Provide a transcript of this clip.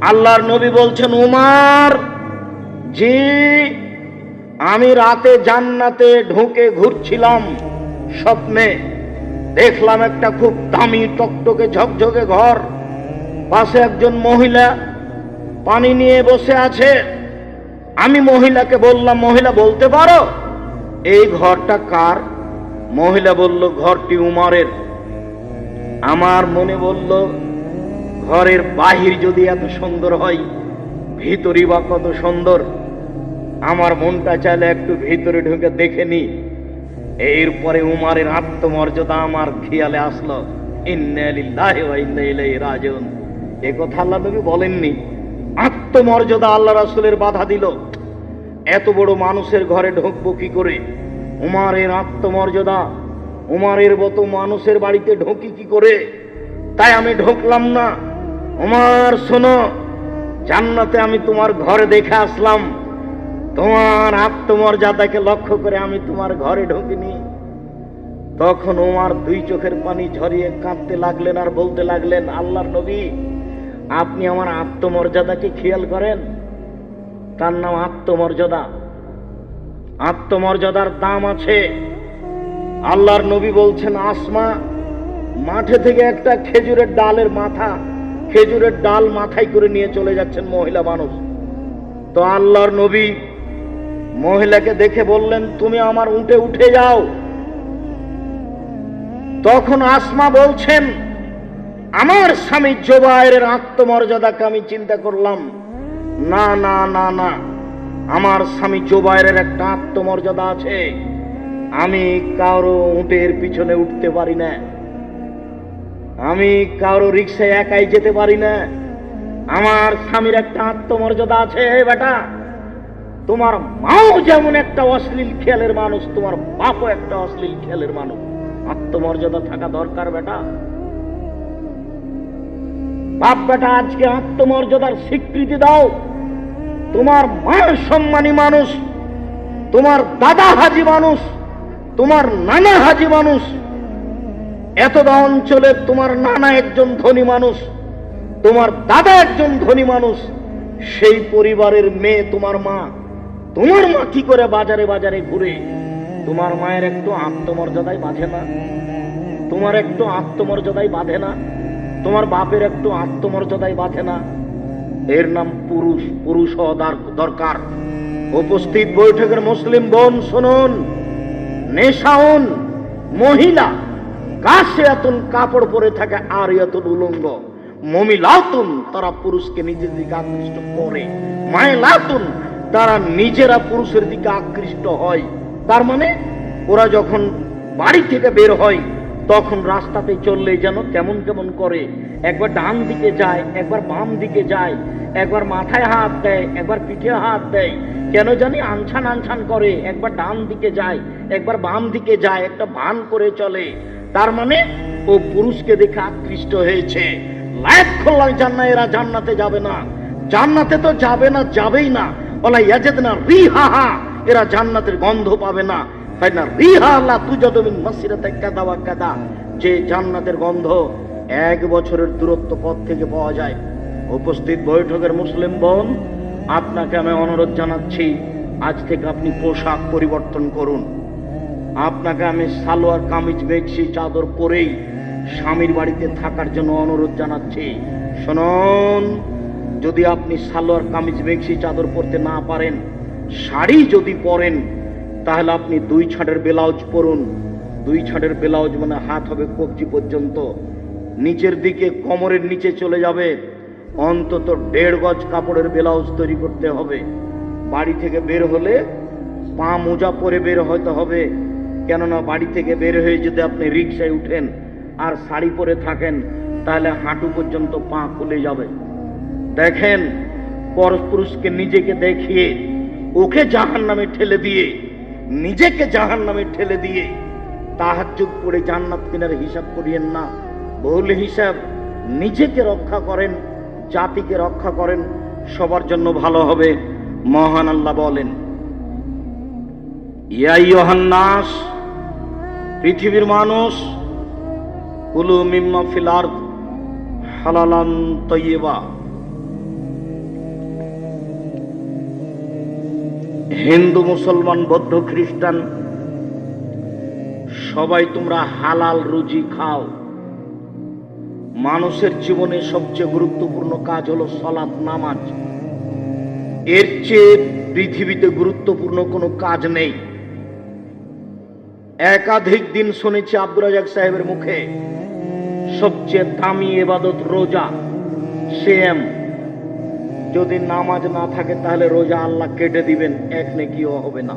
আল্লাহর নবী বলছেন, উমার, জি, আমি রাতে জান্নাতে ঢুকে ঘুরছিলাম স্বপ্নে। দেখলাম একটা খুব দামি টকটকে ঝকঝকে ঘর। পাশে একজন মহিলা পানি নিয়ে বসে আছে। আমি মহিলাকে বললাম, মহিলা, বলতে পারো, এই ঘরটা কার? মহিলা বলল, ঘরটি উমারের। আমার মনে বলল ঘরের বাহির যদি এত সুন্দর হয়, ভিতরই বা কত সুন্দর? আমার মনটা চাইলে একটু ভিতরে ঢুকে দেখে নি। এরপরে উমারের আত্মমর্যাদা আমার খেয়ালে আসলো। রাজিউন। এ কথা আল্লাহ নবী বলেননি। আত্মমর্যাদা আল্লাহ রাসূলের বাধা দিল। এত বড় মানুষের ঘরে ঢুকবো কি করে? উমারের আত্মমর্যাদা, উমারের মতো মানুষের বাড়িতে ঢুকি কি করে? তাই আমি ঢুকলাম না। উমার শোনো, জান্নাতে আমি তোমার ঘরে দেখে আসলাম। তোমার আত্মমর্যাদাকে লক্ষ্য করে আমি তোমার ঘরে ঢুকিনি। তখন ওমার দুই চোখের পানি ঝরিয়ে কাঁদতে লাগলেন আর বলতে লাগলেন, আল্লাহর নবী, আপনি আমার আত্মমর্যাদাকে খেয়াল করেন? তার নাম আত্মমর্যাদা। আত্মমর্যাদার দাম আছে। আল্লাহর নবী বলছেন, আসমা, মাঠে থেকে একটা খেজুরের ডালের মাথা খেজুরের ডাল মাথায় করে নিয়ে চলে যাচ্ছেন মহিলা মানুষ। তো আল্লাহর নবী মহিলাকে দেখে বললেন, তুমি আমার উঠে উঠে যাও। তখন আসমা বলছেন, আমার স্বামী জোবায়ের আত্মমর্যাদাকে আমি চিন্তা করলাম। না না না না, আমার স্বামী জোবায়ের একটা আত্মমর্যাদা আছে। আমি কারও উটের পিছনে উঠতে পারি না। আমি কারও রিক্সায় একাই যেতে পারি না। আমার স্বামীর একটা আত্মমর্যাদা আছে বেটা। তোমার মাও যেমন একটা অশ্লীল খেলের মানুষ, তোমার বাপও একটা অশ্লীল খেলের মানুষ। আত্মমর্যাদা থাকা দরকার, বেটা। বাপ বেটা, আজকে আত্মমর্যাদার স্বীকৃতি দাও। তোমার মা সম্মানী মানুষ, তোমার দাদা হাজি মানুষ, তোমার নানা হাজি মানুষ এতদা অঞ্চলে তোমার নানা একজন ধনী মানুষ, তোমার দাদা একজন ধনী মানুষ, সেই পরিবারের মেয়ে তোমার মা। তোমার মা কি করে বাজারে বাজারে ঘুরে? তোমার মায়ের একটু আত্মমর্যাদায় বাঁধে না। তোমার একটু আত্মমর্যাদায় বাঁধে না। তোমার বাপের একটু আত্মমর্যাদায় বাঁধে না। এর নাম পুরুষ। পুরুষ দার- দরকার। উপস্থিত বৈঠকের মুসলিম বোন, শুনুন। নেশাউন মহিলা। এতন কাপড় পরে থাকে আর এতন উলঙ্গ। মমিলাতুন, তারা পুরুষকে নিজের দিকে আকৃষ্ট করে। মায়েলাতুন, তারা নিজেরা পুরুষের দিকে আকৃষ্ট হয়। তার মানে ওরা যখন বাড়ি থেকে বের হয়, তখন রাস্তাতে চললে যেন কেমন কেমন করে। একবার ডান দিকে যায়, একবার বাম দিকে যায়, একবার মাথায় হাত দেয়, একবার পিঠে হাত দেয়। কেন জানি আনছান আনছান করে। একবার ডান দিকে যায়, একবার বাম দিকে যায়, একটা ভান করে চলে। তার মানে ও পুরুষকে দেখে আকৃষ্ট হয়েছে। লাইফ খোল্লাম জান্না এরা জান্নাতে যাবে না। জান্নাতে তো যাবে না, যাবেই না। ওলা ইয়াজেদ না রিহা এরা জান্নাতের গন্ধ পাবে না। তাই না রিহা আল্লাহ তুজাদমিন মাসিরাতে কাদা ওয়া কাদা। যে জান্নাতের গন্ধ এক বছরের দূরত্ব পথ থেকে পাওয়া যায়। উপস্থিত বৈঠকের মুসলিম বোন, আপনাকে আমি অনুরোধ জানাচ্ছি, আজ থেকে আপনি পোশাক পরিবর্তন করুন। আপনাকে আমি সালোয়ার, কামিজ বেক্সি চাদর পরেই স্বামীর বাড়িতে থাকার জন্য অনুরোধ জানাচ্ছি। শুনুন, যদি আপনি সালোয়ার, কামিজ বেক্সি চাদর পরতে না পারেন, শাড়ি যদি পরেন, তাহলে আপনি দুই ছাড়ের ব্লাউজ পরুন। দুই ছাড়ের ব্লাউজ মানে হাত হবে কবজি পর্যন্ত। নিচের দিকে কোমরের নিচে চলে যাবে। অন্তত দেড় গজ কাপড়ের ব্লাউজ তৈরি করতে হবে। বাড়ি থেকে বের হলে পা মোজা পরে বের হতে হবে। কেননা বাড়ি থেকে বের হয়ে যদি আপনি রিক্সায় উঠেন আর শাড়ি পরে থাকেন, তাহলে হাঁটু পর্যন্ত পা খুলে যাবে। দেখেন, পরপুরুষকে নিজেকে দেখিয়ে, ওকে জাহান নামে ঠেলে দিয়ে, নিজেকে জাহান নামে ঠেলে দিয়ে তাহাজ্জুদ পড়ে জান্নাত কিনার হিসাব করিয়েন না। ভুল হিসাব, নিজেকে রক্ষা করেন, জাতিকে রক্ষা করেন, সবার জন্য ভালো হবে, মহান আল্লাহ বলেন। ইয়াইহান্নাস পৃথিবীর মানুষ, কুলু মিম্মা ফিলার হালালান তৈবা হিন্দু, মুসলমান, বৌদ্ধ, খ্রিস্টান, সবাই তোমরা হালাল রুজি খাও। মানুষের জীবনে সবচেয়ে গুরুত্বপূর্ণ কাজ হলো সলাত, নামাজ। এর চেয়ে পৃথিবীতে গুরুত্বপূর্ণ কোনো কাজ নেই। একাধিক দিন শুনেছি আব্দুর রাজাক সাহেবের মুখে, সবচেয়ে দামি এবাদত রোজা সেম যদি নামাজ না থাকে তাহলে রোজা আল্লাহ কেটে দিবেন, এক নেকিও হবে না।